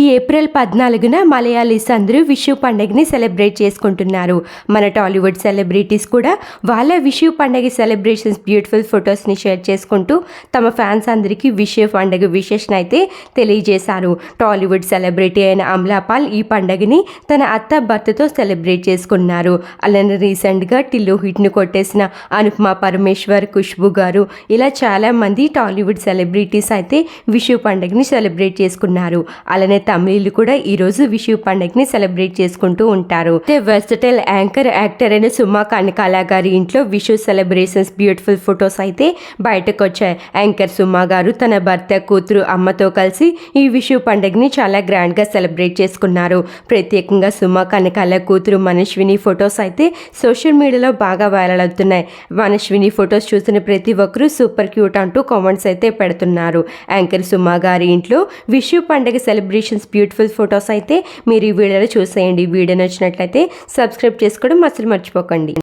ఈ ఏప్రిల్ పద్నాలుగున మలయాళీస్ అందరూ విషు పండగని సెలబ్రేట్ చేసుకుంటున్నారు. మన టాలీవుడ్ సెలబ్రిటీస్ కూడా వాళ్ళ విషు పండగ సెలబ్రేషన్స్ బ్యూటిఫుల్ ఫొటోస్ని షేర్ చేసుకుంటూ తమ ఫ్యాన్స్ అందరికీ విషు పండగ విశేషణ అయితే తెలియజేశారు. టాలీవుడ్ సెలబ్రిటీ అయిన అమలాపాల్ ఈ పండగని తన అత్త భర్తతో సెలబ్రేట్ చేసుకున్నారు. అలానే రీసెంట్గా టిల్లు హిట్ను కొట్టేసిన అనుపమ పరమేశ్వర్ ఖుష్బు గారు ఇలా చాలామంది టాలీవుడ్ సెలబ్రిటీస్ అయితే విషు పండగని సెలబ్రేట్ చేసుకున్నారు. అలానే తమిళీలు కూడా ఈ రోజు విషు పండుగని సెలబ్రేట్ చేసుకుంటూ ఉంటారు. వెస్టటైల్ యాంకర్ యాక్టర్ అయిన సుమా కనకాల గారి ఇంట్లో విషు సెలబ్రేషన్స్ బ్యూటిఫుల్ ఫొటోస్ అయితే బయటకు వచ్చాయి యాంకర్ సుమా గారు తన భర్త కూతురు అమ్మతో కలిసి ఈ విషు పండుగని చాలా గ్రాండ్గా సెలబ్రేట్ చేసుకున్నారు. ప్రత్యేకంగా సుమా కనకాల కూతురు మనశ్విని ఫొటోస్ అయితే సోషల్ మీడియాలో బాగా వైరల్ అవుతున్నాయి. మనశ్విని ఫొటోస్ చూసిన ప్రతి ఒక్కరూ సూపర్ క్యూట్ అంటూ కామెంట్స్ అయితే పెడుతున్నారు. యాంకర్ సుమా గారి ఇంట్లో విషు పండుగ సెలబ్రేషన్స్ బ్యూటిఫుల్ ఫొటోస్ అయితే మీరు ఈ వీడియోలో చూసేయండి. వీడియో నచ్చినట్లయితే సబ్స్క్రైబ్ చేసుకోవడం అసలు మర్చిపోకండి.